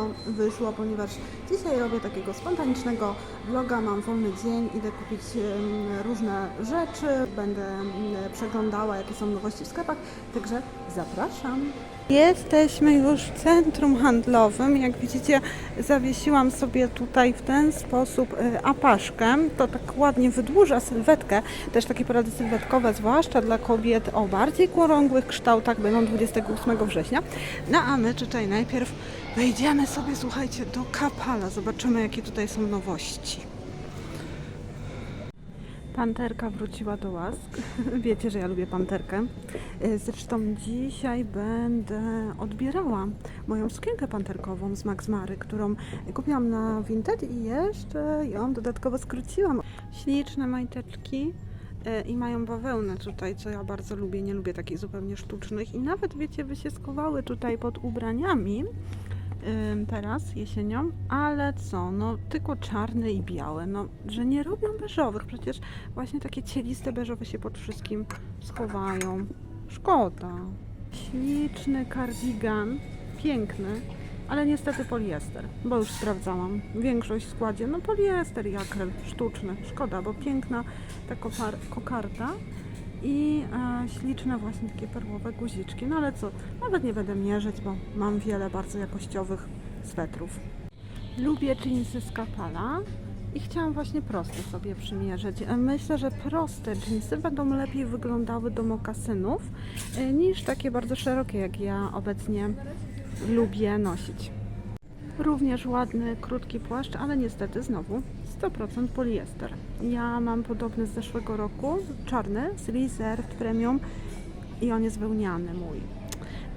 tego wyszło, ponieważ dzisiaj robię takiego spontanicznego vloga, mam wolny dzień, idę kupić różne rzeczy, będę przeglądała, jakie są nowości w sklepach, także zapraszam. Jesteśmy już w centrum handlowym. Jak widzicie, zawiesiłam sobie tutaj w ten sposób y, apaszkę. To tak ładnie wydłuża sylwetkę. Też takie porady sylwetkowe, zwłaszcza dla kobiet o bardziej okrągłych kształtach, będą 28 września. No a my tutaj najpierw wejdziemy sobie, słuchajcie, do Kapala. Zobaczymy, jakie tutaj są nowości. Panterka wróciła do łask. Wiecie, że ja lubię panterkę. E, Zresztą dzisiaj będę odbierała moją sukienkę panterkową z Max Mary, którą kupiłam na Vinted i jeszcze ją dodatkowo skróciłam. Śliczne majteczki e, i mają bawełnę tutaj, co ja bardzo lubię. Nie lubię takich zupełnie sztucznych i nawet, wiecie, schowały tutaj pod ubraniami teraz jesienią, ale co, no tylko czarne i białe, no że nie robią beżowych, przecież właśnie takie cieliste beżowe się pod wszystkim schowają. Szkoda. Śliczny kardigan, piękny, ale niestety poliester, bo już sprawdzałam. Większość w składzie, no poliester i akryl sztuczny. Szkoda, bo piękna ta kokarda i e, śliczne właśnie takie perłowe guziczki. No ale co, nawet nie będę mierzyć, bo mam wiele bardzo jakościowych swetrów. Lubię jeansy z kapala i chciałam właśnie proste sobie przymierzyć. E, Myślę, że proste jeansy będą lepiej wyglądały do mokasynów e, niż takie bardzo szerokie, jak ja obecnie lubię nosić. Również ładny, krótki płaszcz, ale niestety znowu 100% poliester. Ja mam podobny z zeszłego roku, czarny, z Reserved Premium i on jest wełniany mój.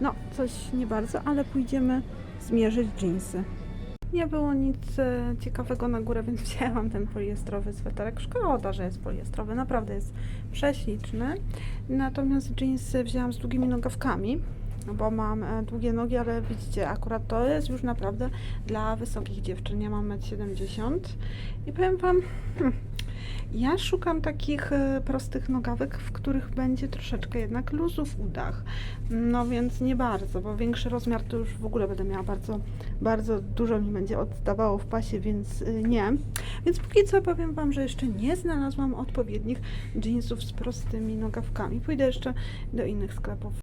No, coś nie bardzo, ale pójdziemy zmierzyć jeansy. Nie było nic e, ciekawego na górę, więc wzięłam ten poliestrowy sweterek. Szkoda, że jest poliestrowy, naprawdę jest prześliczny. Natomiast jeansy wzięłam z długimi nogawkami, no bo mam e, długie nogi, ale widzicie, akurat to jest już naprawdę dla wysokich dziewczyn. Ja mam 1,70 m i powiem Wam, hmm, ja szukam takich e, prostych nogawek, w których będzie troszeczkę jednak luzu w udach. No więc nie bardzo, bo większy rozmiar to już w ogóle będę miała bardzo, bardzo dużo mi będzie odstawało w pasie, więc y, nie. Więc póki co powiem Wam, że jeszcze nie znalazłam odpowiednich jeansów z prostymi nogawkami. Pójdę jeszcze do innych sklepów.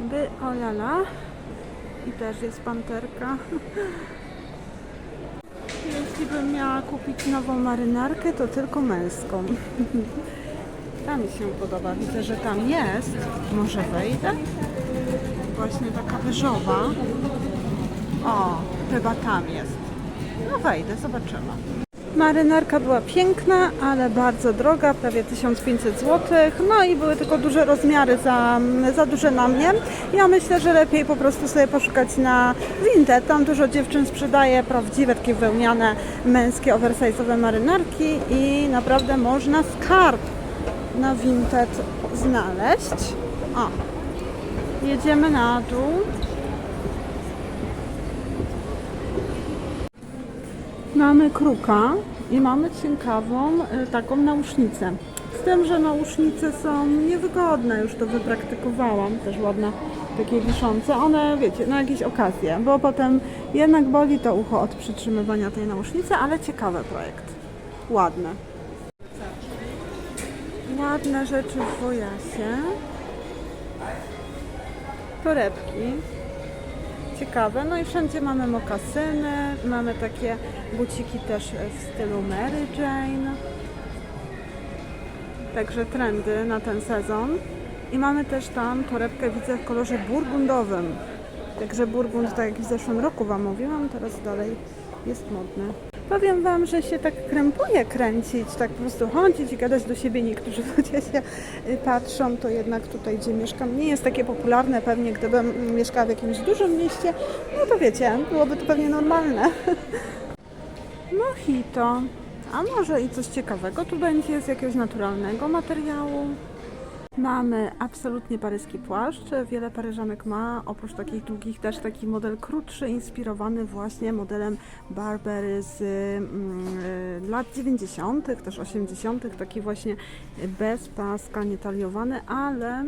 By olala. I też jest panterka. Jeśli bym miała kupić nową marynarkę, to tylko męską. Ta mi się podoba. Widzę, że tam jest. Może wejdę? Właśnie taka wyżowa. O, chyba tam jest. No wejdę, zobaczymy. Marynarka była piękna, ale bardzo droga, prawie 1500 zł. No i były tylko duże rozmiary za, za duże na mnie. Ja myślę, że lepiej po prostu sobie poszukać na Vinted. Tam dużo dziewczyn sprzedaje prawdziwe, takie wełniane, męskie, oversize'owe marynarki i naprawdę można skarb na Vinted znaleźć. O, jedziemy na dół. Mamy kruka i mamy ciekawą y, taką nausznicę. Z tym, że nausznice są niewygodne, już to wypraktykowałam, też ładne, takie wiszące. One, wiecie, na jakieś okazje, bo potem jednak boli to ucho od przytrzymywania tej nausznicy, ale ciekawy projekt. Ładne. Ładne rzeczy w wojasie. Torebki ciekawe. No i wszędzie mamy mokasyny, mamy takie buciki też w stylu Mary Jane. Także trendy na ten sezon. I mamy też tam torebkę, widzę, w kolorze burgundowym. Także burgund, tak jak w zeszłym roku Wam mówiłam, teraz dalej jest modny. Powiem Wam, że się tak krępuje kręcić, tak po prostu chodzić i gadać do siebie. Niektórzy ludzie się y, patrzą, to jednak tutaj, gdzie mieszkam, nie jest takie popularne. Pewnie gdybym mieszkała w jakimś dużym mieście, no to wiecie, byłoby to pewnie normalne. Mojito. A może i coś ciekawego tu będzie z jakiegoś naturalnego materiału? Mamy absolutnie paryski płaszcz. Wiele paryżanek ma, oprócz takich długich też taki model krótszy, inspirowany właśnie modelem Barbery z mm, y, lat 90., też 80., taki właśnie bez paska, nietaliowany, ale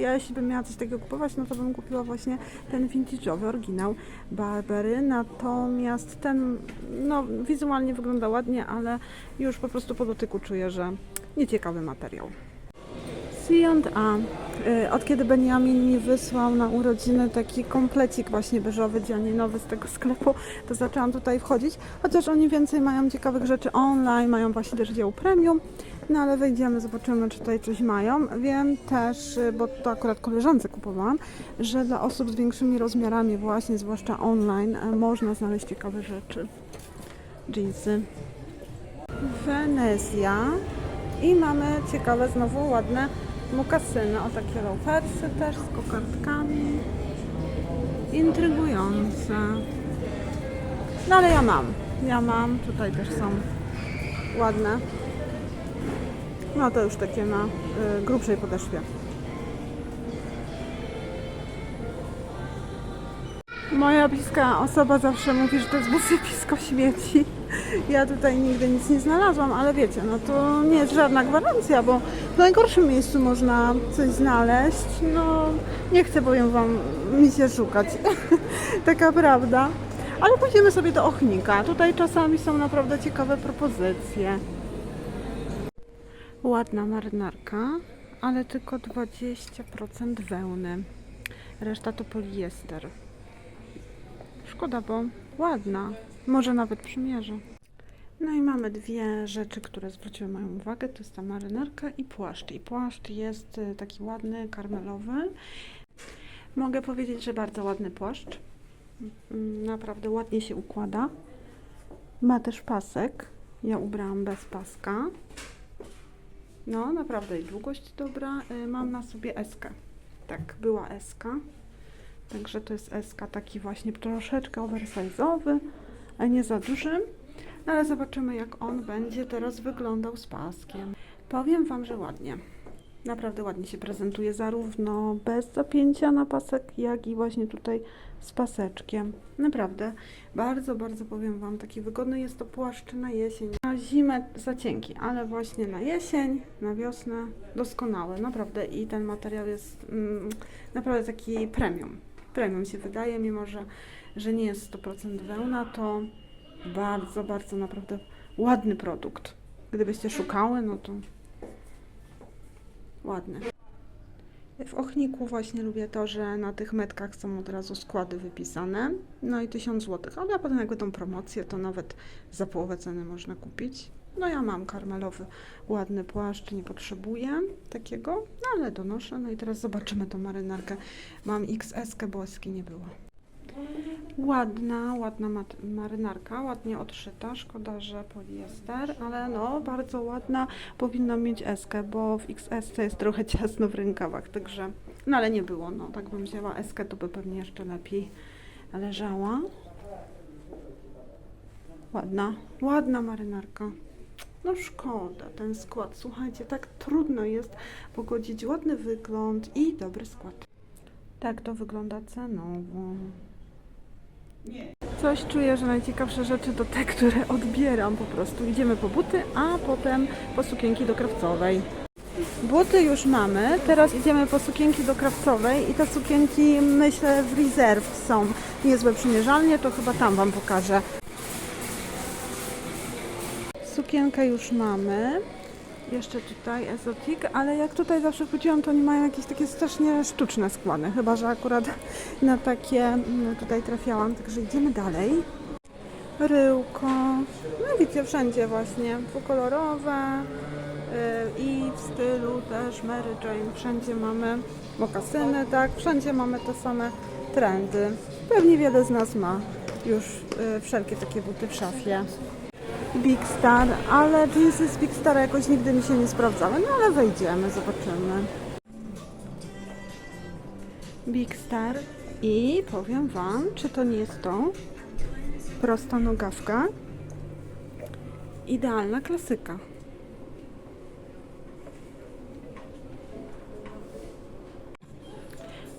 ja jeśli bym miała coś takiego kupować, no to bym kupiła właśnie ten vintage'owy oryginał Barbery, natomiast ten no, wizualnie wygląda ładnie, ale już po prostu po dotyku czuję, że nieciekawy materiał. C&A. Y, Od kiedy Benjamin mi wysłał na urodziny taki komplecik właśnie beżowy, dzianinowy z tego sklepu, to zaczęłam tutaj wchodzić. Chociaż oni więcej mają ciekawych rzeczy online, mają właśnie też dział premium. No ale wejdziemy, zobaczymy, czy tutaj coś mają. Wiem też, y, bo to akurat koleżance kupowałam, że dla osób z większymi rozmiarami właśnie, zwłaszcza online, y, można znaleźć ciekawe rzeczy. Jeansy. Wenezja. I mamy ciekawe, znowu ładne mokasyny. O takie loafersy też z kokardkami. Intrygujące. No ale ja mam. Ja mam. Tutaj też są ładne. No to już takie na y, grubszej podeszwie. Moja bliska osoba zawsze mówi, że to jest wysypisko śmieci. Ja tutaj nigdy nic nie znalazłam, ale wiecie, no to nie jest żadna gwarancja, bo w najgorszym miejscu można coś znaleźć. No, nie chcę bowiem Wam mi się szukać. Taka prawda. Ale pójdziemy sobie do Ochnika. Tutaj czasami są naprawdę ciekawe propozycje. Ładna marynarka, ale tylko 20% wełny. Reszta to poliester. Szkoda, bo ładna. Może nawet przymierzę. No i mamy dwie rzeczy, które zwróciły moją uwagę. To jest ta marynarka i płaszcz. I płaszcz jest y, taki ładny, karmelowy. Mogę powiedzieć, że bardzo ładny płaszcz. Mm, Naprawdę ładnie się układa. Ma też pasek. Ja ubrałam bez paska. No, naprawdę i długość dobra. Y, Mam na sobie eskę. Tak, była eska. Także to jest SK taki właśnie troszeczkę oversize'owy, a nie za duży. No ale zobaczymy jak on będzie teraz wyglądał z paskiem. Powiem Wam, że ładnie. Naprawdę ładnie się prezentuje, zarówno bez zapięcia na pasek, jak i właśnie tutaj z paseczkiem. Naprawdę, bardzo, bardzo powiem Wam, taki wygodny jest to płaszcz na jesień. Na zimę za cienki, ale właśnie na jesień, na wiosnę doskonały, naprawdę. I ten materiał jest mm, naprawdę taki premium. Premium się wydaje, mimo że, że nie jest 100% wełna, to bardzo, bardzo naprawdę ładny produkt. Gdybyście szukały, no to ładny. W Ochniku właśnie lubię to, że na tych metkach są od razu składy wypisane. No i 1000 zł, ale potem jak będą promocje, to nawet za połowę ceny można kupić. No ja mam karmelowy, ładny płaszcz, nie potrzebuję takiego, no ale donoszę. No i teraz zobaczymy tą marynarkę. Mam XS, bo S nie było. Ładna, ładna marynarka, ładnie odszyta, szkoda, że poliester, ale no bardzo ładna, powinna mieć eskę, bo w XS jest trochę ciasno w rękawach, także, no ale nie było, no tak bym wzięła eskę, to by pewnie jeszcze lepiej leżała. Ładna, ładna marynarka. No szkoda, ten skład, słuchajcie, tak trudno jest pogodzić ładny wygląd i dobry skład. Tak to wygląda cenowo. Coś czuję, że najciekawsze rzeczy to te, które odbieram po prostu. Idziemy po buty, a potem po sukienki do krawcowej. Buty już mamy, teraz idziemy po sukienki do krawcowej i te sukienki myślę w Reserve są niezłe przymierzalnie, to chyba tam Wam pokażę. Sukienkę już mamy. Jeszcze tutaj Ezotik, ale jak tutaj zawsze chodziłam, to oni mają jakieś takie strasznie sztuczne składy. Chyba, że akurat na takie mm, tutaj trafiałam, także idziemy dalej. Ryłko, no widzicie, wszędzie właśnie dwukolorowe yy, i w stylu też Mary Jane. Wszędzie mamy mokasyny, tak, wszędzie mamy te same trendy. Pewnie wiele z nas ma już yy, wszelkie takie buty w szafie. Big Star, ale jeansy z Big Star jakoś nigdy mi się nie sprawdzały, no ale wejdziemy, zobaczymy. Big Star i powiem Wam, czy to nie jest to prosta nogawka, idealna klasyka.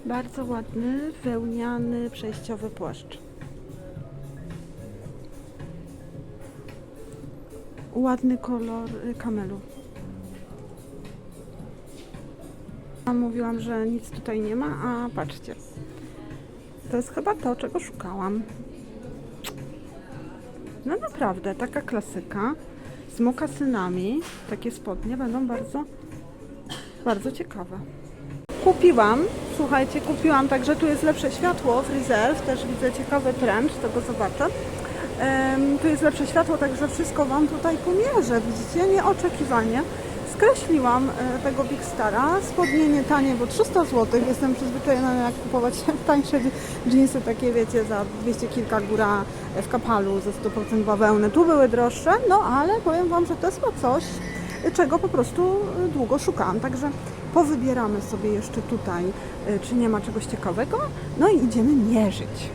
Bardzo ładny, wełniany, przejściowy płaszcz. Ładny kolor y, kamelu. A mówiłam, że nic tutaj nie ma, a patrzcie. To jest chyba to, czego szukałam. No naprawdę, taka klasyka z mokasynami. Takie spodnie będą bardzo, bardzo ciekawe. Kupiłam, słuchajcie, kupiłam, także tu jest lepsze światło Reserve, też widzę ciekawy trend, tego zobaczę. Tu jest lepsze światło, także wszystko Wam tutaj pomierzę, widzicie, nieoczekiwanie. Skreśliłam e, tego Big Stara, spodnie nie tanie, bo 300 zł, jestem przyzwyczajona jak kupować tańsze jeansy, takie wiecie, za 200 kilka góra w kapalu ze 100% bawełny. Tu były droższe, no ale powiem Wam, że to jest coś, czego po prostu y, długo szukałam. Także powybieramy sobie jeszcze tutaj, y, czy nie ma czegoś ciekawego. No i idziemy mierzyć.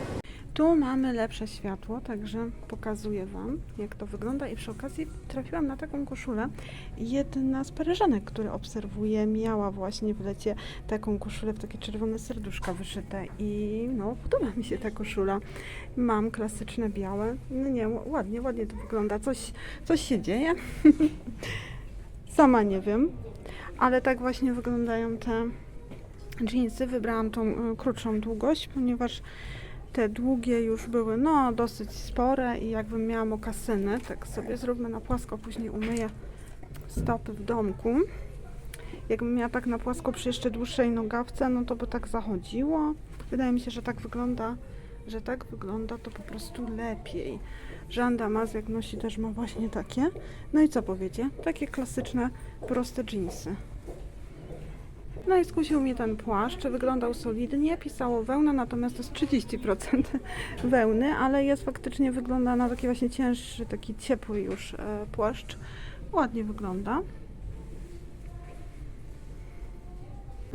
Tu mamy lepsze światło, także pokazuję Wam, jak to wygląda. I przy okazji trafiłam na taką koszulę. Jedna z paryżanek, które obserwuję, miała właśnie w lecie taką koszulę w takie czerwone serduszka wyszyte. I no, podoba mi się ta koszula. Mam klasyczne białe. No nie, ładnie, ładnie to wygląda. Coś, coś się dzieje. Sama nie wiem, ale tak właśnie wyglądają te jeansy. Wybrałam tą y, krótszą długość, ponieważ te długie już były no dosyć spore i jakbym miała mokasyny, tak sobie zróbmy na płasko, później umyję stopy w domku. Jakbym miała tak na płasko przy jeszcze dłuższej nogawce, no to by tak zachodziło. Wydaje mi się, że tak wygląda, że tak wygląda to po prostu lepiej. Jean Damas jak nosi też ma właśnie takie. No i co powiecie? Takie klasyczne, proste jeansy. No i mnie ten płaszcz, wyglądał solidnie, pisało wełna, natomiast to jest 30% wełny, ale jest faktycznie, wygląda na taki właśnie cięższy, taki ciepły już e, płaszcz. Ładnie wygląda.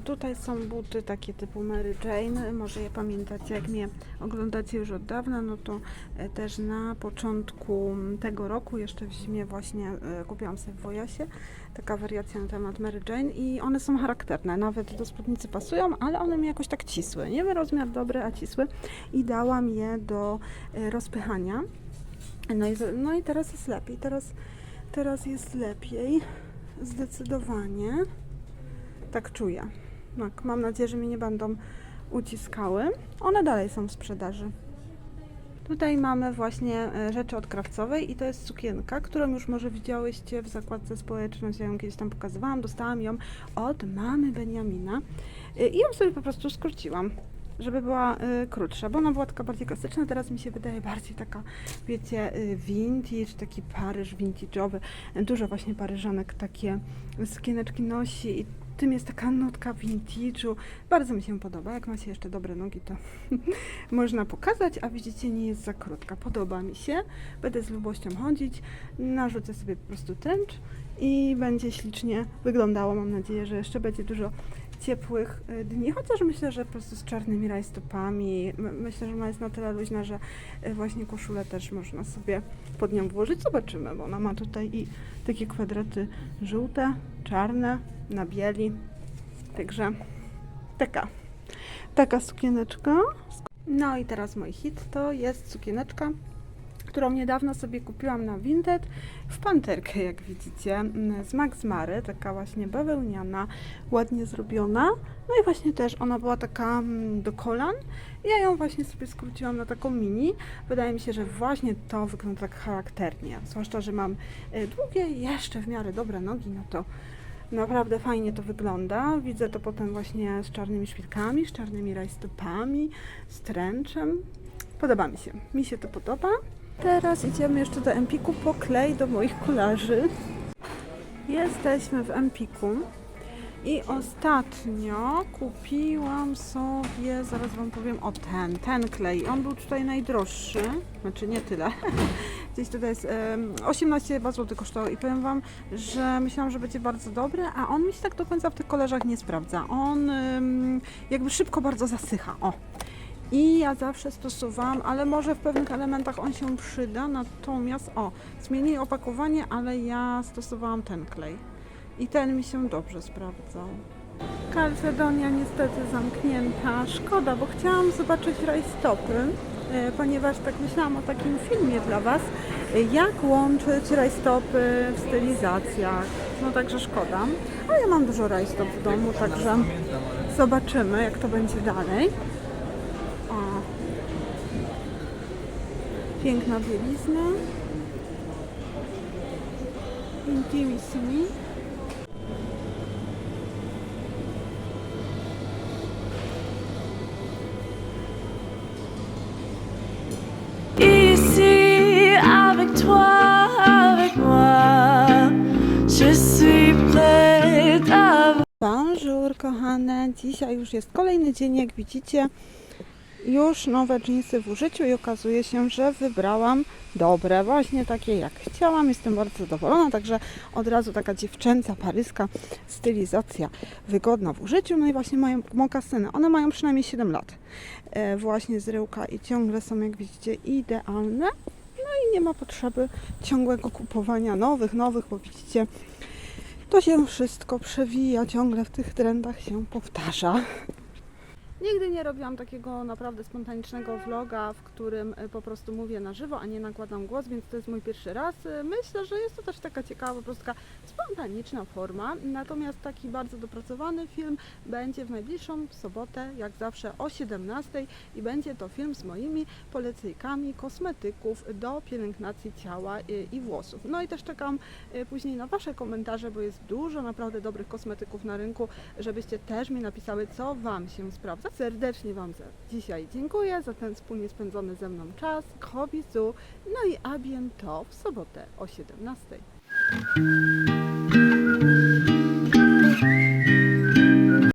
Tutaj są buty takie typu Mary Jane, może je pamiętacie, jak mnie oglądacie już od dawna, no to e, też na początku tego roku, jeszcze w zimie właśnie e, kupiłam sobie w Wojasie, taka wariacja na temat Mary Jane i one są charakterne, nawet do spódnicy pasują, ale one mi jakoś tak cisły, nie rozmiar dobry, a cisły. I dałam je do e, rozpychania. No i, no i teraz jest lepiej, teraz, teraz jest lepiej, zdecydowanie, tak czuję. Tak, mam nadzieję, że mnie nie będą uciskały. One dalej są w sprzedaży. Tutaj mamy właśnie e, rzeczy od krawcowej i to jest sukienka, którą już może widziałyście w zakładce społeczność, ja ją kiedyś tam pokazywałam, dostałam ją od mamy Beniamina E, i ją sobie po prostu skróciłam, żeby była e, krótsza, bo ona była taka bardziej klasyczna, teraz mi się wydaje bardziej taka, wiecie, vintage, taki Paryż vintage'owy, dużo właśnie paryżanek takie sukieneczki nosi i tym jest taka nutka vintage'u. Bardzo mi się podoba. Jak macie jeszcze dobre nogi, to można pokazać, a widzicie, nie jest za krótka. Podoba mi się. Będę z lubością chodzić. Narzucę sobie po prostu tęcz i będzie ślicznie wyglądało. Mam nadzieję, że jeszcze będzie dużo ciepłych y, dni, chociaż myślę, że po prostu z czarnymi rajstopami. Myślę, że ona jest na tyle luźna, że y, właśnie koszulę też można sobie pod nią włożyć. Zobaczymy, bo ona ma tutaj i takie kwadraty żółte, czarne, na bieli. Także taka, taka sukieneczka. No i teraz mój hit to jest sukieneczka, którą niedawno sobie kupiłam na Vinted w panterkę, jak widzicie, mm, z Max Mary, taka właśnie bawełniana, ładnie zrobiona. No i właśnie też ona była taka mm, do kolan. Ja ją właśnie sobie skróciłam na taką mini. Wydaje mi się, że właśnie to wygląda tak charakternie. Zwłaszcza, że mam y, długie, jeszcze w miarę dobre nogi, no to Naprawdę fajnie to wygląda. Widzę to potem właśnie z czarnymi szpilkami, z czarnymi rajstopami, z tręczem. Podoba mi się. Mi się to podoba. Teraz idziemy jeszcze do Empiku po klej do moich kolarzy. Jesteśmy w Empiku. I ostatnio kupiłam sobie, zaraz Wam powiem, o ten, ten klej. On był tutaj najdroższy, znaczy nie tyle. Gdzieś tutaj jest em, 18 chyba zł kosztował i powiem Wam, że myślałam, że będzie bardzo dobry, a on mi się tak do końca w tych kolarzach nie sprawdza. On jakby szybko bardzo zasycha. O. I ja zawsze stosowałam, ale może w pewnych elementach on się przyda, natomiast o, zmienili opakowanie, ale ja stosowałam ten klej. I ten mi się dobrze sprawdzał. Kalcedonia niestety zamknięta. Szkoda, bo chciałam zobaczyć rajstopy, e, ponieważ tak myślałam o takim filmie dla Was, jak łączyć rajstopy w stylizacjach. No także szkoda. Ale ja mam dużo rajstop w domu, także zobaczymy, jak to będzie dalej. O. Piękna bielizna. Intimissimi. Ici, avec toi, avec moi, je suis prête à Bonjour kochane, dzisiaj już jest kolejny dzień, jak widzicie już nowe dżinsy w użyciu i okazuje się, że wybrałam dobre, właśnie takie jak chciałam, jestem bardzo zadowolona, także od razu taka dziewczęca, paryska stylizacja wygodna w użyciu, no i właśnie mają mokasyny, one mają przynajmniej 7 lat. E, właśnie z ryłka i ciągle są jak widzicie idealne, no i nie ma potrzeby ciągłego kupowania nowych, nowych, bo widzicie to się wszystko przewija, ciągle w tych trendach się powtarza. Nigdy nie robiłam takiego naprawdę spontanicznego vloga, w którym e, po prostu mówię na żywo, a nie nakładam głos, więc to jest mój pierwszy raz. E, Myślę, że jest to też taka ciekawa, po prostu taka spontaniczna forma. Natomiast taki bardzo dopracowany film będzie w najbliższą sobotę, jak zawsze o 17 i będzie to film z moimi polecejkami kosmetyków do pielęgnacji ciała e, i włosów. No i też czekam później na Wasze komentarze, bo jest dużo naprawdę dobrych kosmetyków na rynku, żebyście też mi napisały, co Wam się sprawdza. Serdecznie Wam za dzisiaj dziękuję, za ten wspólnie spędzony ze mną czas, hobbizu, no i abiem to w sobotę o 17.